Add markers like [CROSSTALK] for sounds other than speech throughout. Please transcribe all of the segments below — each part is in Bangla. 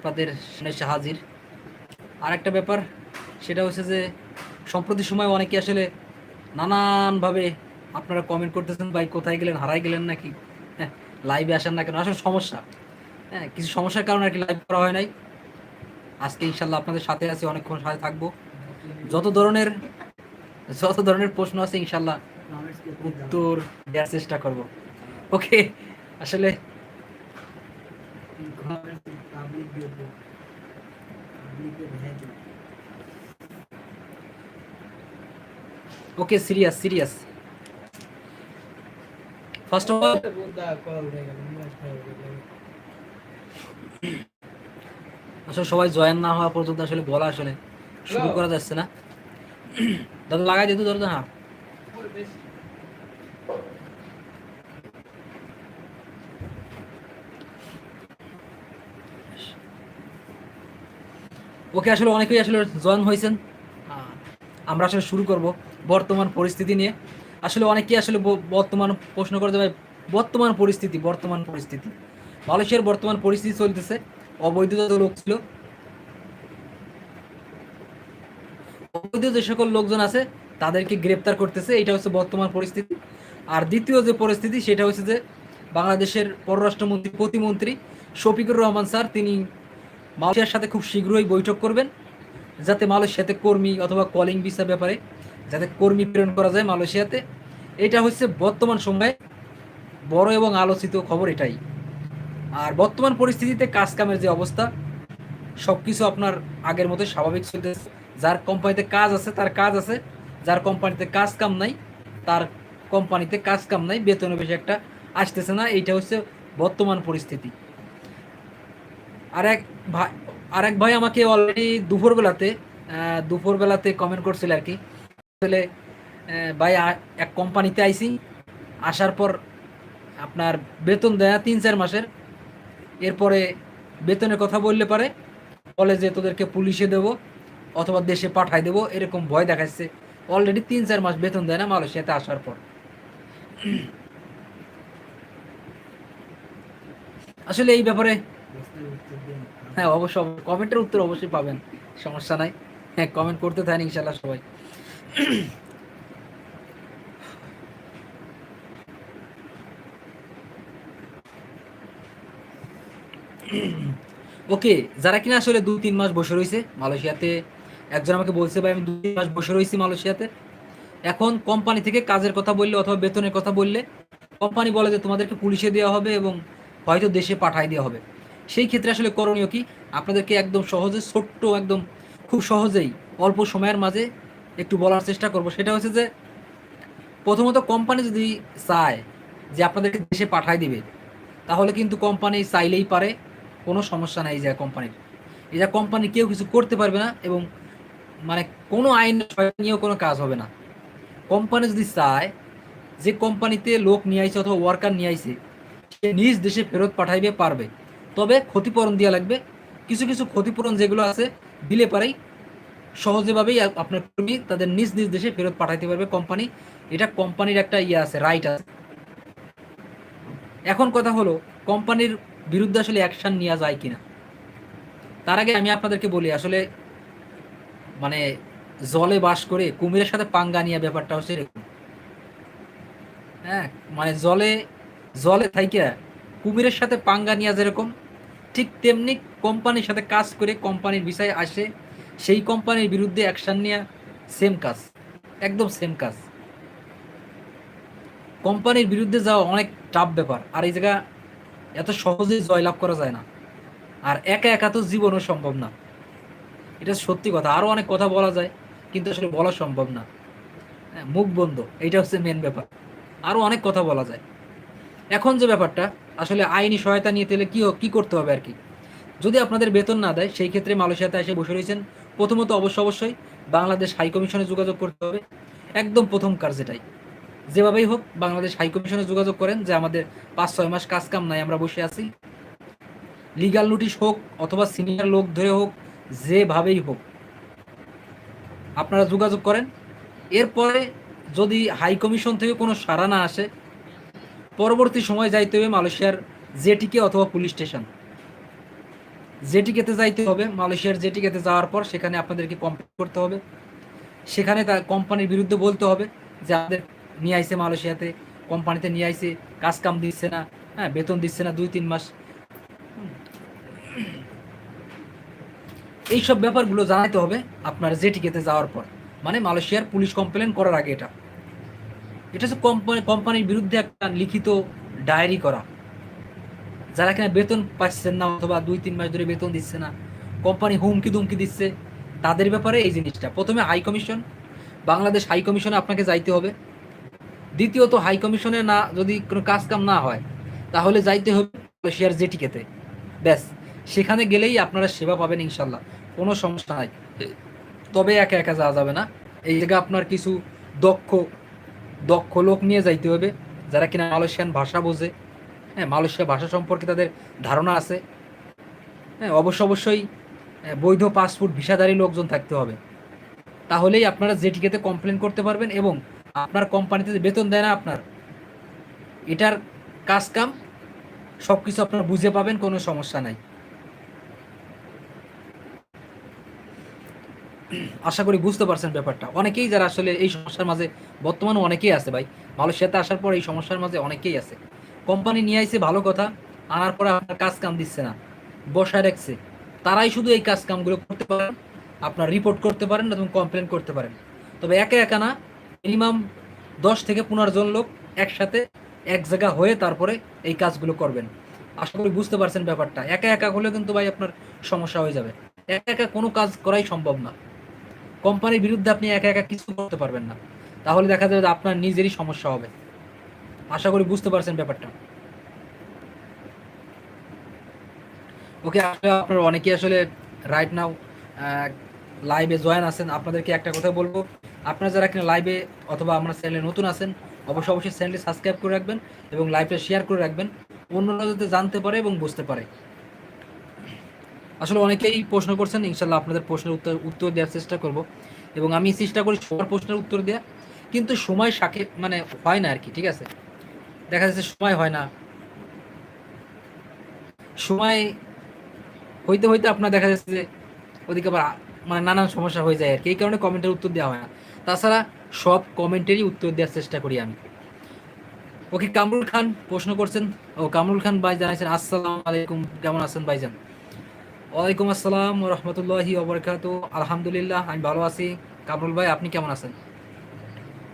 আপনাদের এসে হাজির। আর একটা ব্যাপার, সেটা হচ্ছে যে, সম্প্রতি সময় অনেকে আসলে নানানভাবে আপনারা কমেন্ট করতেছেন, ভাই, কোথায় গেলেন? হারাই গেলেন নাকি? হ্যাঁ লাইভে আসেন না কেন? আসলে সমস্যা। হ্যাঁ কিছু সমস্যার কারণে আর কি লাইভ করা হয় নাই। আজকে ইনশাল্লাহ আপনাদের সাথে আছি, অনেকক্ষণ সাথে থাকব। যত ধরনের যত ধরনের প্রশ্ন আছে ইনশাল্লাহ উত্তর দেওয়ার চেষ্টা করব। ওকে আসলে okay serious serious first of all আসলে সবাই জয়েন না হওয়া পর্যন্ত আসলে বলা আসলে শুরু করা যাচ্ছে না। দাদা লাগাই দিত ধরো হ্যাঁ। ওকে আসলে অনেকেই আসলে জয়েন হয়েছেন। আমরা আসলে শুরু করব বর্তমান পরিস্থিতি নিয়ে। আসলে অনেকেই আসলে বর্তমান প্রশ্ন করে দেবে বর্তমান পরিস্থিতি বর্তমান পরিস্থিতি। মালয়েশিয়ার বর্তমান পরিস্থিতি চলতেছে। অবৈধ লোক ছিল, অবৈধ যে সকল লোকজন আছে, তাদেরকে গ্রেপ্তার করতেছে। এটা হচ্ছে বর্তমান পরিস্থিতি। আর দ্বিতীয় যে পরিস্থিতি, সেটা হচ্ছে যে বাংলাদেশের পররাষ্ট্রমন্ত্রী, প্রতিমন্ত্রী শফিকুর রহমান স্যার, তিনি মালয়েশিয়ার সাথে খুব শীঘ্রই বৈঠক করবেন, যাতে মালয়েশিয়াতে কর্মী অথবা কলিং ভিসা ব্যাপারে যাতে কর্মী প্রেরণ করা যায় মালয়েশিয়াতে। এটা হচ্ছে বর্তমান সময়ে বড় এবং আলোচিত খবর এটাই। আর বর্তমান পরিস্থিতিতে কাজ কামের যে অবস্থা সব কিছু আপনার আগের মতো স্বাভাবিক চলতেছে। যার কোম্পানিতে কাজ আছে, তার কাজ আছে। যার কোম্পানিতে কাজ কাম নাই, তার কোম্পানিতে কাজ কাম নাই, বেতনে বেশি একটা আসতেছে না। এইটা হচ্ছে বর্তমান পরিস্থিতি। আর এক ভাই, আর এক ভাই আমাকে অলরেডি দুপুরবেলাতে দুপুরবেলাতে কমেন্ট করছিল আর কি। আসলে ভাই এক কোম্পানিতে আইছি। আসার পর আপনার বেতন দেয় তিন, চার মাসের। এরপরে বেতনের কথা বললে পারে বলে যে তোদেরকে পুলিশে দেব অথবা দেশে পাঠাই দেবো, এরকম ভয় দেখাচ্ছে। অলরেডি তিন, চার মাস বেতন দেয় না মালয়েশিয়াতে আসার পর। আসলে এই ব্যাপারে হ্যাঁ অবশ্য কমেন্টের উত্তর অবশ্যই পাবেন। সমস্যা নাই। হ্যাঁ কমেন্ট করতে থাকেন ইনশাল্লাহ সবাই। ওকে, যারা কিনা আসলে দু তিন মাস বসে রয়েছে মালয়েশিয়াতে, একজন আমাকে বলছে, ভাই, আমি দু তিন মাস বসে রয়েছি মালয়েশিয়াতে। এখন কোম্পানি থেকে কাজের কথা বললে অথবা বেতনের কথা বললে কোম্পানি বলে যে তোমাদেরকে পুলিশে দেওয়া হবে এবং হয়তো দেশে পাঠাই দেওয়া হবে। সেই ক্ষেত্রে আসলে করণীয় কি? আপনাদেরকে একদম সহজে, ছোট্ট, একদম খুব সহজেই, অল্প সময়ের মাঝে একটু বলার চেষ্টা করব। সেটা হচ্ছে যে, প্রথমত কোম্পানি যদি চায় যে আপনাদেরকে দেশে পাঠাই দিবে, তাহলে কিন্তু কোম্পানি চাইলেই পারে, কোনো সমস্যা নাই এই যা কোম্পানির এই যা কোম্পানি কেউ কিছু করতে পারবে না এবং মানে কোনো আইন নিয়েও কোনো কাজ হবে না। কোম্পানি যদি চায় যে কোম্পানিতে লোক নিয়ে আইছে অথবা ওয়ার্কার নিয়ে আইছে, সে নিজ দেশে ফেরত পাঠাইবে, পারবে। তবে ক্ষতিপূরণ দেওয়া লাগবে। কিছু কিছু ক্ষতিপূরণ যেগুলো আছে, দিলে পারেই সহজেভাবেই আপনার কর্মী তাদের নিজ নিজ দেশে ফেরত পাঠাইতে পারবে কোম্পানি এটা কোম্পানির একটা ইয়ে আছে রাইট আছে। এখন কথা হলো কোম্পানির বিরুদ্ধে আসলে অ্যাকশন নেওয়া যায় কিনা? তার আগে আমি আপনাদেরকে বলি, আসলে মানে জলে বাস করে কুমিরের সাথে পাঙ্গা নিয়ে ব্যাপারটা হচ্ছে এরকম। হ্যাঁ মানে জলে জলে থাইকে কুমিরের সাথে পাঙ্গা নিয়ে যেরকম ঠিক তেমনি কোম্পানির সাথে কাজ করে কোম্পানির বিষয়ে আসে সেই কোম্পানির বিরুদ্ধে অ্যাকশন নেওয়া সেম কাজ একদম সেম কাজ। কোম্পানির বিরুদ্ধে যাওয়া অনেক টাফ ব্যাপার আর এই জায়গা এত সহজে জয়লাভ করা যায় না আর একা একা তো জীবনও সম্ভব না। এটা সত্যি কথা আরও অনেক কথা বলা যায় কিন্তু আসলে বলা সম্ভব না। হ্যাঁ, মুখ বন্ধ এইটা হচ্ছে মেন ব্যাপার। আরও অনেক কথা বলা যায়। এখন যে ব্যাপারটা, আসলে আইনি সহায়তা নিয়ে তাহলে কী কী করতে হবে আর কি? যদি আপনাদের বেতন না দেয়, সেই ক্ষেত্রে মালয়েশিয়াতে এসে বসে রয়েছেন। প্রথমত অবশ্য অবশ্যই বাংলাদেশ হাই কমিশনে যোগাযোগ করতে হবে। একদম প্রথম কাজ যেটাই যেভাবেই হোক, বাংলাদেশ হাইকমিশনে যোগাযোগ করেন যে আমাদের পাঁচ, ছয় মাস কাজ কাম নাই, আমরা বসে আছি। লিগাল নোটিশ হোক অথবা সিনিয়র লোক ধরে হোক, যেভাবেই হোক, আপনারা যোগাযোগ করেন। এরপরে যদি হাই কমিশন থেকে কোনো সাড়া না আসে পরবর্তী সময় যাইতে হবে মালয়েশিয়ার জেটিকে অথবা পুলিশ স্টেশন। জেটিকেতে যাইতে হবে, মালয়েশিয়ার জেটিকেতে যাওয়ার পর সেখানে আপনাদেরকে কমপ্লেন করতে হবে। সেখানে তার কোম্পানির বিরুদ্ধে বলতে হবে যে আমাদের নিয়ে আইসে মালয়েশিয়াতে কোম্পানিতে নিয়ে আইসে কাজ কাম দিচ্ছে না হ্যাঁ বেতন দিচ্ছে না দুই তিন মাস। এইসব ব্যাপারগুলো জানাইতে হবে আপনার জেটিকেতে যাওয়ার পর। মানে মালয়েশিয়ার পুলিশ কমপ্লেন করার আগে এটা। এটা হচ্ছে কোম্পানি কোম্পানির বিরুদ্ধে একটা লিখিত ডায়েরি করা। যারা কিনা বেতন পাচ্ছেন না অথবা দুই, তিন মাস ধরে বেতন দিচ্ছে না কোম্পানি হুমকি দুমকি দিচ্ছে, তাদের ব্যাপারে এই জিনিসটা। প্রথমে হাই কমিশন বাংলাদেশ হাই কমিশনে আপনাকে যাইতে হবে। দ্বিতীয়ত হাই কমিশনে না, যদি কোনো কাজ কাম না হয়, তাহলে যাইতে হবে মালয়েশিয়ার জেটিকেতে ব্যাস, সেখানে গেলেই আপনারা সেবা পাবেন ইনশাল্লাহ কোনো সমস্যা নাই। তবে একা একা যাওয়া যাবে না। এই জায়গায় আপনার কিছু দক্ষ দক্ষ লোক নিয়ে যাইতে হবে যারা কিনা মালয়েশিয়ান ভাষা বোঝে। হ্যাঁ মালয়েশিয়া ভাষা সম্পর্কে তাদের ধারণা আছে। হ্যাঁ অবশ্য অবশ্যই হ্যাঁ, বৈধ পাসপোর্ট ভিসাধারী লোকজন থাকতে হবে। তাহলেই আপনারা জেটিকেতে কমপ্লেন করতে পারবেন এবং আপনার কোম্পানিতে যে বেতন দেয় না আপনার এটার কাজ কাম সব কিছু আপনারা বুঝে পাবেন কোনো সমস্যা নাই। আশা করি বুঝতে পারছেন ব্যাপারটা। অনেকেই যারা আসলে এই সমস্যার মাঝে বর্তমানে অনেকেই আছে ভাই। মালয়েশিয়াতে আসার পর এই সমস্যার মাঝে অনেকেই আছে। কোম্পানি নিয়ে আইছে ভালো কথা, আনার পরে আপনার কাজ কাম দিচ্ছে না। বসায় রাখছে। তারাই শুধু এই কাজ কামগুলো করতে পারেন, আপনার রিপোর্ট করতে পারেন এবং কমপ্লেন করতে পারেন। তবে একা একা না মিনিমাম দশ থেকে পনেরো জন লোক একসাথে এক জায়গা হয়ে তারপরে এই কাজগুলো করবেন। আশা করি বুঝতে পারছেন ব্যাপারটা। একা একা হলে কিন্তু ভাই আপনার সমস্যা হয়ে যাবে। একা একা কোনো কাজ করাই সম্ভব না। কোম্পানির বিরুদ্ধে আপনি একা একা কিছু করতে পারবেন না। তাহলে দেখা যাবে আপনার নিজেরই সমস্যা হবে। আশা করি বুঝতে পারছেন ব্যাপারটা। ওকে, আসলে আপনারা অনেকেই আসলে রাইট নাও লাইভে জয়েন আছেন। আপনাদেরকে একটা কথা বলব। আপনারা যারা কিনা লাইভে অথবা আমার চ্যানেলে নতুন আছেন, অবশ্যই অবশ্যই চ্যানেলটি সাবস্ক্রাইব করে রাখবেন এবং লাইভটা শেয়ার করে রাখবেন। অন্যরা যাতে জানতে পারে এবং বুঝতে পারে। আসলে অনেকেই প্রশ্ন করছেন, ইনশাল্লাহ আপনাদের প্রশ্নের উত্তর উত্তর দেওয়ার চেষ্টা করব। এবং আমি চেষ্টা করি সবার প্রশ্নের উত্তর দেওয়া কিন্তু সময় সাকে মানে হয় না আর কি ঠিক আছে? দেখা যাচ্ছে সময় হয় না। সময় হইতে হইতে আপনার দেখা যাচ্ছে যে ওদিকে আবার মানে নানান সমস্যা হয়ে যায় আর কি এই কারণে কমেন্টের উত্তর দেওয়া হয় না। তাছাড়া সব কমেন্টেরই উত্তর দেওয়ার চেষ্টা করি আমি। ওকে, কামরুল খান প্রশ্ন করছেন। ও, কামরুল খান ভাই জানাইছেন, আসসালামু আলাইকুম। কেমন আছেন ভাইজান? ওয়ালাইকুম আসসালাম রহমতুল্লাহি ওবরকাত আলহামদুলিল্লাহ, আমি ভালো আছি। কামরুল ভাই, আপনি কেমন আছেন?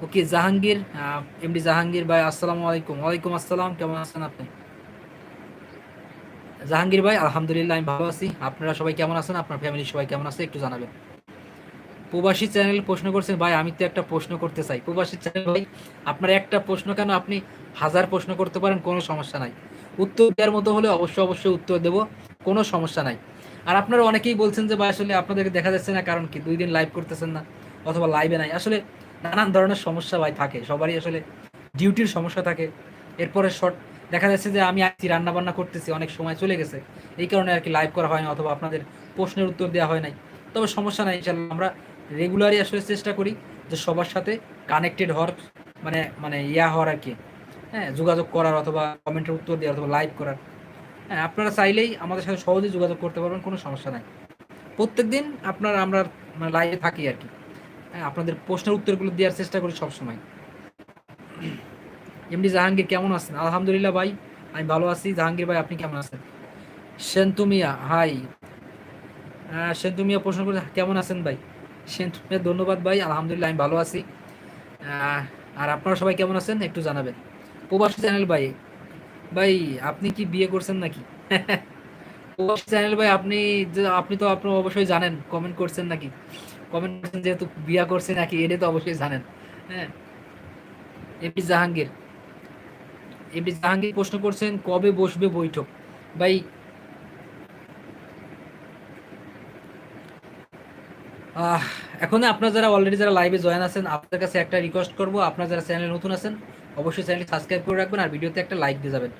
ওকে, জাহাঙ্গীর এমডি জাহাঙ্গীর ভাই, আসসালামু আলাইকুম। ওয়ালাইকুম আসসালাম, কেমন আছেন আপনি? জাহাঙ্গীর ভাই, আলহামদুলিল্লাহ, আমি ভালো আছি। আপনারা সবাই কেমন আছেন? আপনার ফ্যামিলি সবাই কেমন আছে? একটু জানাবেন। প্রবাসী চ্যানেল প্রশ্ন করছেন, ভাই, আমি তো একটা প্রশ্ন করতে চাই। প্রবাসী চ্যানেল ভাই, আপনার একটা প্রশ্ন কেন আপনি হাজার প্রশ্ন করতে পারেন? কোনো সমস্যা নাই। উত্তর দেওয়ার মতো হলে অবশ্যই অবশ্যই উত্তর দেব। কোনো সমস্যা নাই। আর আপনারা অনেকেই বলছেন যে, ভাই, আসলে আপনাদেরকে দেখা যাচ্ছে না, কারণ কি? দুই দিন লাইভ করতেছেন না অথবা লাইভে নাই। আসলে নানান ধরনের সমস্যা, ভাই, থাকে। সবারই আসলে ডিউটির সমস্যা থাকে। এরপরে শর্ট দেখা যাচ্ছে যে, আমি আসছি রান্না বান্না করতেছি, অনেক সময় চলে গেছে। এই কারণে আর কি লাইভ করা হয় না অথবা আপনাদের প্রশ্নের উত্তর দেওয়া হয় নাই। তবে সমস্যা নাই ইনশাল্লাহ আমরা রেগুলারই আসলে চেষ্টা করি যে, সবার সাথে কানেক্টেড হওয়ার মানে মানে ইয়া হওয়ার আর কি। হ্যাঁ যোগাযোগ করার অথবা কমেন্টের উত্তর দেওয়ার অথবা লাইভ করার। হ্যাঁ আপনারা চাইলেই আমাদের সাথে সহজেই যোগাযোগ করতে পারবেন, কোনো সমস্যা নাই। প্রত্যেক দিন আপনার, আমরা মানে লাইভে থাকি আর কি। হ্যাঁ আপনাদের প্রশ্নের উত্তরগুলো দেওয়ার চেষ্টা করি সবসময়। এমডি জাহাঙ্গীর কেমন আছেন? আলহামদুলিল্লাহ ভাই, আমি ভালো আছি। জাহাঙ্গীর ভাই, আপনি কেমন আছেন? সেন্তুমিয়া হাই হ্যাঁ সেন্তুমিয়া প্রশ্ন করে কেমন আছেন ভাই? সেন্তুমিয়া ধন্যবাদ ভাই, আলহামদুলিল্লাহ, আমি ভালো আছি। আর আপনারা সবাই কেমন আছেন? একটু জানাবেন। প্রবাসী চ্যানেল ভাই ভাই, আপনি কি বিয়ে করছেন নাকি? [LAUGHS] চ্যানেল ভাই, আপনি আপনি তো আপনার অবশ্যই জানেন কমেন্ট করছেন নাকি? কমেন্ট করছেন যেহেতু বিয়া করছে নাকি এটা তো অবশ্যই জানেন। হ্যাঁ? এমপি জাহাঙ্গীর। এমপি জাহাঙ্গীর প্রশ্ন করছেন, কবে বসবে বৈঠক? ভাই এখন আপনার যারা অলরেডি যারা লাইভে জয়েন আছেন, আপনাদের কাছে একটা রিকোয়েস্ট করব, আপনার যারা চ্যানেলে নতুন আছেন অবশ্যই চ্যানেলটি সাবস্ক্রাইব করে রাখবেন আর ভিডিওতে একটা লাইক দিয়ে যাবেন।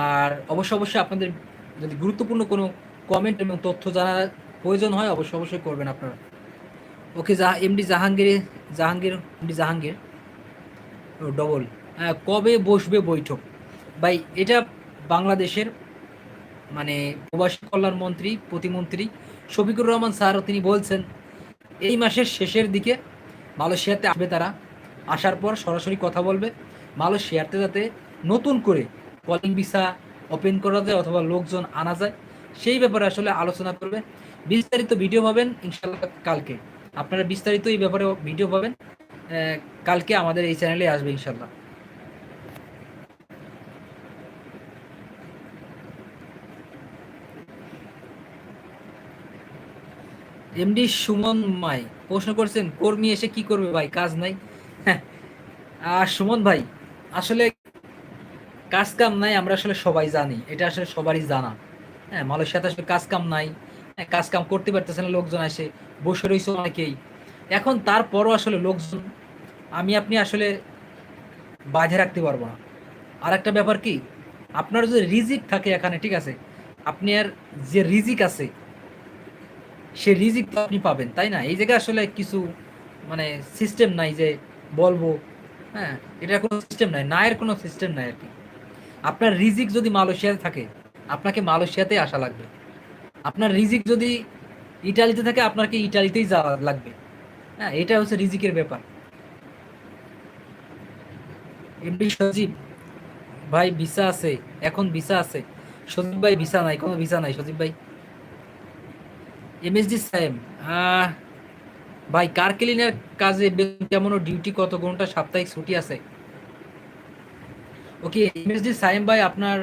আর অবশ্যই অবশ্যই আপনাদের যদি গুরুত্বপূর্ণ কোনো কমেন্ট এবং তথ্য জানার প্রয়োজন হয়, অবশ্যই অবশ্যই করবেন আপনারা। ওকে যা MD Jahangir Jahangir MD Jahangir double কবে বসবে বৈঠক? ভাই, এটা বাংলাদেশের মানে প্রবাসী কল্যাণ মন্ত্রী, প্রতিমন্ত্রী শফিকুর রহমান স্যারও তিনি বলছেন, এই মাসের শেষের দিকে মালয়েশিয়াতে আসবে তারা। আসার পর সরাসরি কথা বলবে। মালয়েশিয়াতে যাতে নতুন করে কলিং ভিসা ওপেন করা যায় অথবা লোকজন আনা যায়, সেই ব্যাপারে আসলে আলোচনা করবে। বিস্তারিত ভিডিও পাবেন ইনশাল্লাহ কালকে। আপনারা বিস্তারিত এই ব্যাপারে ভিডিও পাবেন কালকে আমাদের এই চ্যানেলে আসবে ইনশাল্লাহ এমডি সুমন মাই, প্রশ্ন করছেন, কর্মী এসে কি করবে ভাই? কাজ নাই। হ্যাঁ আর সুমন ভাই আসলে কাজ কাম নাই আমরা আসলে সবাই জানি। এটা আসলে সবারই জানা। হ্যাঁ মালয়েশিয়াতে আসলে কাজ কাম নাই। হ্যাঁ, কাজ কাম করতে পারতেছে না লোকজন আসে বসে রয়েছে অনেকেই। এখন তারপরও আসলে লোকজন আমি আপনি আসলে বাঁধে রাখতে পারব না। আর একটা ব্যাপার কি আপনার যদি রিজিক থাকে এখানে ঠিক আছে আপনি আর যে রিজিক আছে সে রিজিক তো আপনি পাবেন তাই না? এই জায়গায় আসলে কিছু মানে সিস্টেম নাই যে বলব হ্যাঁ এটা কোনো সিস্টেম নাই, নায়ের কোনো সিস্টেম নাই আর কি। আপনার রিজিক যদি মালয়েশিয়াতে থাকে, আপনাকে মালয়েশিয়াতে আসা লাগবে। আপনার রিজিক যদি ইটালিতে থাকে, আপনাকে ইটালিতেই যাওয়া লাগবে। হ্যাঁ এটা হচ্ছে রিজিকের ব্যাপার। এমডি সজীব, ভাই ভিসা আছে, এখন ভিসা আছে। সজীব ভাই ভিসা নাই, কোনো ভিসা নাই, সজীব ভাই। এমএসডি সাহেব ভাই কার ক্লিনের কাজে কেমন ডিউটি কত ঘণ্টা? সাপ্তাহিক ছুটি আছে। ওকে, এমএসডি সাইম ভাই, আপনার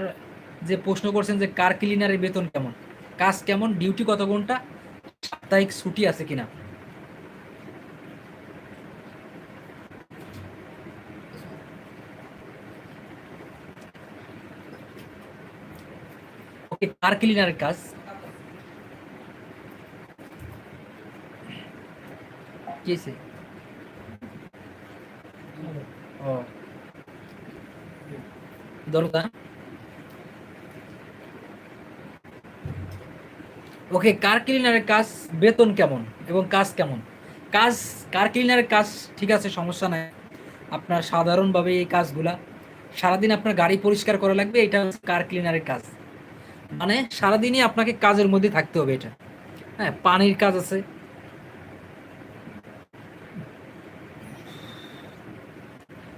যে প্রশ্ন করছেন যে কার ক্লিনারের বেতন কেমন? কাজ কেমন? ডিউটি কত ঘণ্টা? সাপ্তাহিক ছুটি আছে কিনা? ওকে কার ক্লিনারের কাজ। ও। ওকে কার ক্লিনারের কাজ বেতন কেমন এবং কাজ কেমন? কাজ কার ক্লিনারের কাজ ঠিক আছে, সমস্যা নাই। আপনার সাধারণভাবে এই কাজগুলা সারাদিন আপনার গাড়ি পরিষ্কার করা লাগবে, এটা কার ক্লিনারের কাজ। মানে সারাদিনই আপনাকে কাজের মধ্যে থাকতে হবে এটা। হ্যাঁ পানির কাজ আছে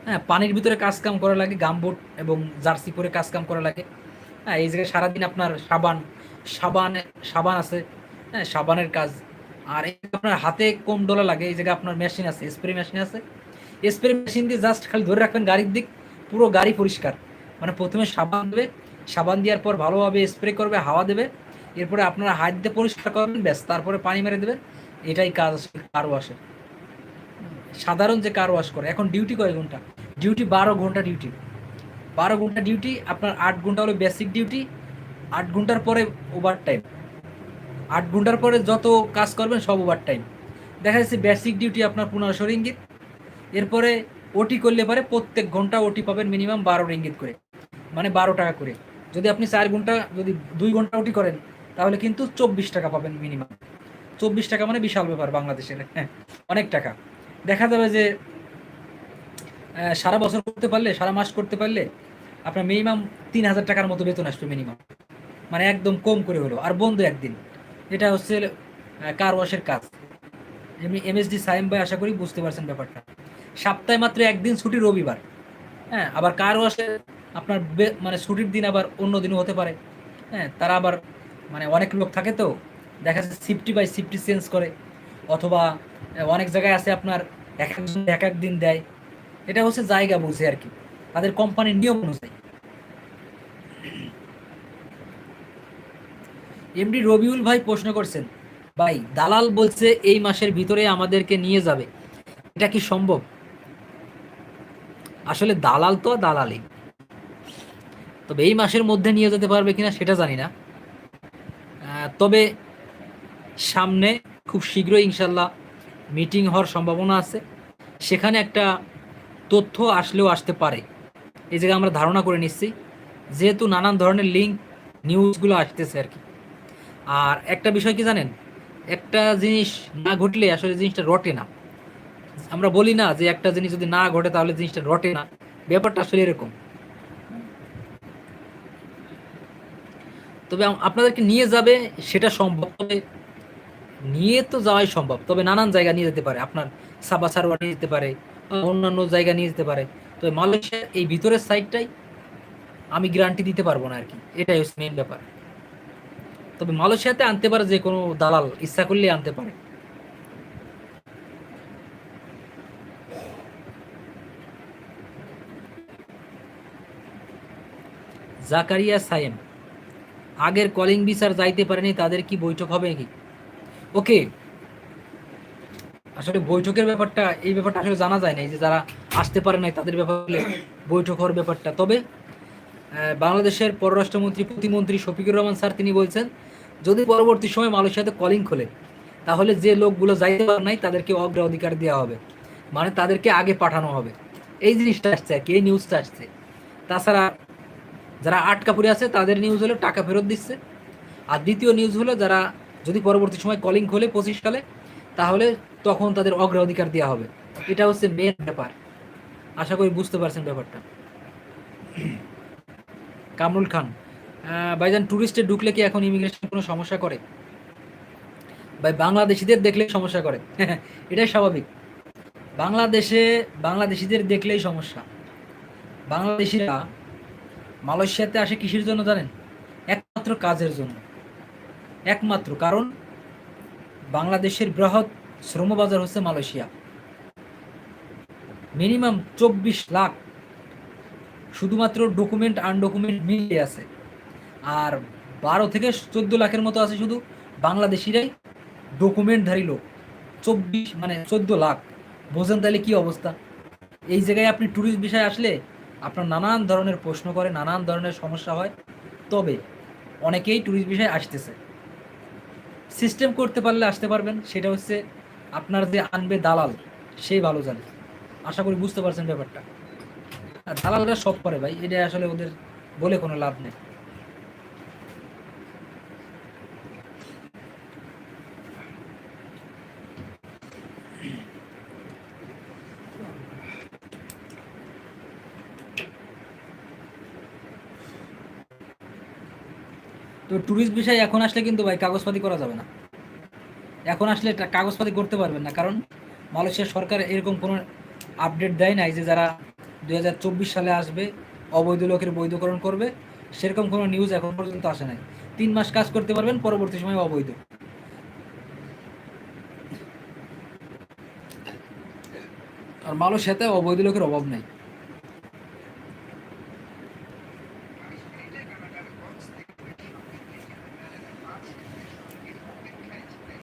হ্যাঁ পানির ভিতরে কাজ কাম করা লাগে, গামবোট এবং জার্সি পরে কাজ কাম করা লাগে। হ্যাঁ এই জায়গায় সারাদিন আপনার সাবান সাবান সাবান আছে হ্যাঁ সাবানের কাজ। আর এই আপনার হাতে কম ডলা লাগে, এই জায়গায় আপনার মেশিন আছে স্প্রে মেশিন আছে। স্প্রে মেশিন দিয়ে জাস্ট খালি ধরে রাখবেন গাড়ির দিক, পুরো গাড়ি পরিষ্কার। মানে প্রথমে সাবান দেবে, সাবান দেওয়ার পর ভালোভাবে স্প্রে করবে, হাওয়া দেবে। এরপরে আপনারা হাত দিয়ে পরিষ্কার করবেন, ব্যাস, তারপরে পানি মেরে দেবেন। এটাই কাজ কার ওয়াশের সাধারণ যে কার ওয়াশ করে, এখন ডিউটি কয় ঘণ্টা? ডিউটি বারো ঘণ্টা ডিউটি বারো ঘণ্টা ডিউটি আপনার আট ঘণ্টা হলো বেসিক ডিউটি আট ঘণ্টার পরে ওভার টাইম আট ঘণ্টার পরে যত কাজ করবেন সব ওভার টাইম দেখা যাচ্ছে বেসিক ডিউটি আপনার পনেরোশো রিঙ্গিত এরপরে ওটি করলে পরে প্রত্যেক ঘণ্টা ওটি পাবেন মিনিমাম বারো রিঙ্গিত করে। মানে বারো টাকা করে। যদি আপনি চার ঘণ্টা, যদি দুই ঘণ্টা ওটি করেন, তাহলে কিন্তু চব্বিশ টাকা পাবেন মিনিমাম চব্বিশ টাকা মানে বিশাল ব্যাপার বাংলাদেশের হ্যাঁ অনেক টাকা। দেখা যাবে যে সারা বছর করতে পারলে, সারা মাস করতে পারলে আপনার মিনিমাম তিন হাজার টাকার মতো বেতন আসবে মিনিমাম মানে একদম কম করে হলো আর বন্ধু একদিন, এটা হচ্ছে কার ওয়াশের কাজ। এমনি এমএসডি সাইম ভাই, আশা করি বুঝতে পারছেন ব্যাপারটা। সপ্তাহে মাত্র একদিন ছুটি রবিবার। হ্যাঁ আবার কার ওয়াশে আপনার মানে ছুটির দিন আবার অন্য দিনও হতে পারে। হ্যাঁ তারা আবার মানে অনেক লোক থাকে তো, দেখা যাচ্ছে সিফটি বাই সিফটি চেঞ্জ করে। অথবা অনেক জায়গায় আছে আপনার এক এক এক দিন দেয়। এটা হচ্ছে জায়গা বুঝে আর কি। তাদের কোম্পানির নিয়ম অনুযায়ী। এমডি রবিউল ভাই প্রশ্ন করছেন, ভাই, দালাল বলছে এই মাসের ভিতরে আমাদেরকে নিয়ে যাবে। এটা কি সম্ভব? আসলে দালাল তো দালালই। তবে এই মাসের মধ্যে নিয়ে যেতে পারবে কিনা সেটা জানি না। তবে সামনে খুব শীঘ্রই ইনশাল্লাহ মিটিং হওয়ার সম্ভাবনা আছে। সেখানে একটা তথ্য আসলেও আসতে পারে। এই জায়গায় আমরা ধারণা করে নিচ্ছি, যেহেতু নানান ধরনের লিঙ্ক নিউজগুলো আসতেছে আর কি। আর একটা বিষয় কি জানেন? একটা জিনিস না ঘটলে আসলে জিনিসটা রটে না। আমরা বলি না যে একটা জিনিস যদি না ঘটে তাহলে জিনিসটা রটে না। ব্যাপারটা আসলে এরকম। তবে আপনাদেরকে নিয়ে যাবে সেটা সম্ভব। তবে নিয়ে তো যাওয়াই সম্ভব। তবে নানান জায়গা নিয়ে যেতে পারে। আপনার সাবা সারোয়া নিয়ে যেতে পারে। অন্যান্য জায়গা নিয়ে যেতে পারে। তবে মালয়েশিয়ার এই ভিতরের সাইডটাই আমি গ্যারান্টি দিতে পারব না আর কি এটাই হচ্ছে মেন ব্যাপার। তবে মালয়েশিয়াতে আনতে পারে যে কোনো দালাল, ইচ্ছা করলে আনতে পারে। জাকারিয়া সায়েম, আগের কলিং বিচার যাইতে পারেনি, তাদের কি বৈঠক হবে কি ওকে আসলে বৈঠকের ব্যাপারটা, এই ব্যাপারটা আসলে জানা যায় না যে যারা আসতে পারে নাই তাদের ব্যাপারে বৈঠক হওয়ার ব্যাপারটা। তবে বাংলাদেশের পররাষ্ট্রমন্ত্রী, প্রতিমন্ত্রী শফিকুর রহমান স্যার তিনি বলছেন, যদি পরবর্তী সময় মালয়েশিয়াতে কলিং খোলে, তাহলে যে লোকগুলো যাইতে পারে নাই তাদেরকে অগ্রাধিকার দেওয়া হবে। মানে তাদেরকে আগে পাঠানো হবে। এই জিনিসটা আসছে আর কি, এই নিউজটা আসছে। তাছাড়া যারা আটকা পড়ে আছে, তাদের নিউজ হলো টাকা ফেরত দিচ্ছে। আর দ্বিতীয় নিউজ হলো যারা যদি পরবর্তী সময় কলিং খোলে পঁচিশ সালে, তাহলে তখন তাদের অগ্রাধিকার দেওয়া হবে। এটা হচ্ছে মেন ব্যাপার। আশা করি বুঝতে পারছেন ব্যাপারটা। কামরুল খান আহ, ভাইজান ট্যুরিস্টে ঢুকলে কি এখন ইমিগ্রেশন কোনো সমস্যা করে? ভাই বাংলাদেশিদের দেখলে সমস্যা করে। [LAUGHS] এটাই স্বাভাবিক। বাংলাদেশে বাংলাদেশিদের দেখলেই সমস্যা। বাংলাদেশিরা মালয়েশিয়াতে আসে কিসের জন্য জানেন? একমাত্র কাজের জন্য। একমাত্র কারণ বাংলাদেশের বৃহৎ শ্রমবাজার হচ্ছে মালয়েশিয়া। মিনিমাম চব্বিশ লাখ শুধুমাত্র ডকুমেন্ট, আনডকুমেন্ট মিলিয়ে আছে। আর বারো থেকে চোদ্দ লাখের মতো আছে শুধু বাংলাদেশিরাই ডকুমেন্টধারী লোক। চব্বিশ মানে চোদ্দ লাখ। বোঝেন তাহলে কি অবস্থা? এই জায়গায় আপনি ট্যুরিস্ট বিষয়ে আসলে আপনার নানান ধরনের প্রশ্ন করে, নানান ধরনের সমস্যা হয়। তবে অনেকেই ট্যুরিস্ট বিষয়ে আসতেছে। সিস্টেম করতে পারলে আসতে পারবেন, সেটা হচ্ছে আপনার যে আনবে দালাল সেই ভালো জানে। আশা করি বুঝতে পারছেন ব্যাপারটা। দালালরা সব করে ভাই, এটা আসলে ওদের বলে কোনো লাভ নেই। তো ট্যুরিস্ট বিষয়ে এখন আসলে কিন্তু ভাই কাগজপাতি করা যাবে না। এখন আসলে টা- কাগজপাতি করতে পারবেন না, কারণ মালয়েশিয়া সরকার এরকম কোনো আপডেট দেয় নাই যে যারা দু হাজার চব্বিশ সালে আসবে, অবৈধ লোকের বৈধকরণ করবে, সেরকম কোনো নিউজ এখন পর্যন্ত আসে নাই। তিন মাস কাজ করতে পারবেন, পরবর্তী সময় অবৈধ। আর মালয়েশিয়াতে অবৈধ লোকের অভাব নাই।